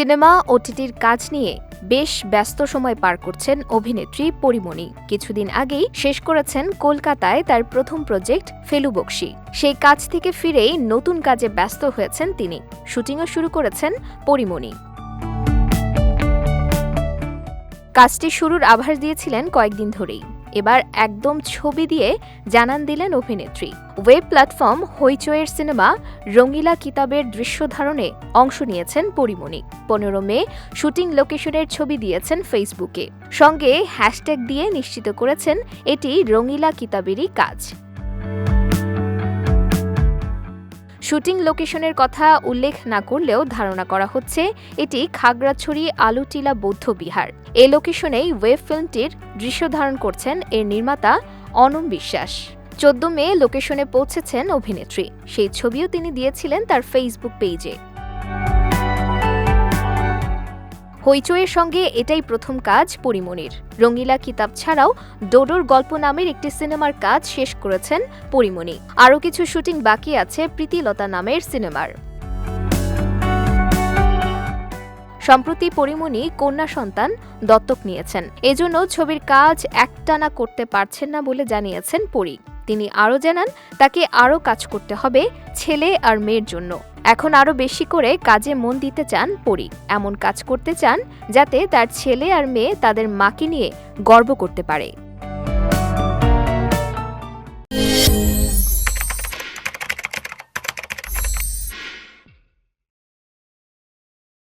Cinema ওটিটির কাজ নিয়ে বেশ ব্যস্ত সময় পার করছেন অভিনেত্রী পরিমণি। কিছুদিন আগেই শেষ করেছেন কলকাতায় তার প্রথম প্রজেক্ট ফেলু বক্সি। সেই কাজ থেকে ফিরেই নতুন কাজে ব্যস্ত হয়েছেন তিনি। শুটিংও শুরু করেছেন পরিমণি। কাজটি শুরুর আভাস দিয়েছিলেন কয়েকদিন ধরেই। এবার একদম ছবি দিয়ে জানান দিলেন অভিনেত্রী। ওয়েব প্ল্যাটফর্ম হইচয়ের সিনেমা রঙিলা কিতাবের দৃশ্য ধারণে অংশ নিয়েছেন পরিমণি। পনেরো মে শুটিং লোকেশনের ছবি দিয়েছেন ফেসবুকে। সঙ্গে হ্যাশট্যাগ দিয়ে নিশ্চিত করেছেন, এটি রঙিলা কিতাবেরই কাজ। শুটিং লোকেশনের কথা উল্লেখ না করলেও ধারণা করা হচ্ছে এটি খাগড়াছড়ি আলুটিলা বৌদ্ধ বিহার। এ লোকেশনেই ওয়েব ফিল্মটির দৃশ্য ধারণ করছেন এর নির্মাতা অনম বিশ্বাস। চোদ্দ মে লোকেশনে পৌঁছেছেন অভিনেত্রী। সেই ছবিও তিনি দিয়েছিলেন তার ফেসবুক পেজে। হইচইয়ের সঙ্গে এটাই প্রথম কাজ পরিমণির রঙ্গিলা কিতাব ছাড়াও ডোডোর গল্প নামের একটি সিনেমার কাজ শেষ করেছেন পরিমণি আরও কিছু শুটিং বাকি আছে প্রীতিলতা নামের সিনেমার। সম্প্রতি পরিমণি কন্যা সন্তান দত্তক নিয়েছেন। এজন্য ছবির কাজ একটানা করতে পারছেন না বলে জানিয়েছেন পরি। তিনি আরও জানান, তাকে আরও কাজ করতে হবে ছেলে আর মেয়ের জন্য। এখন আরও বেশি করে কাজে মন দিতে চান পরি। এমন কাজ করতে চান যাতে তার ছেলে আর মেয়ে তাদের মাকে নিয়ে গর্ব করতে পারে।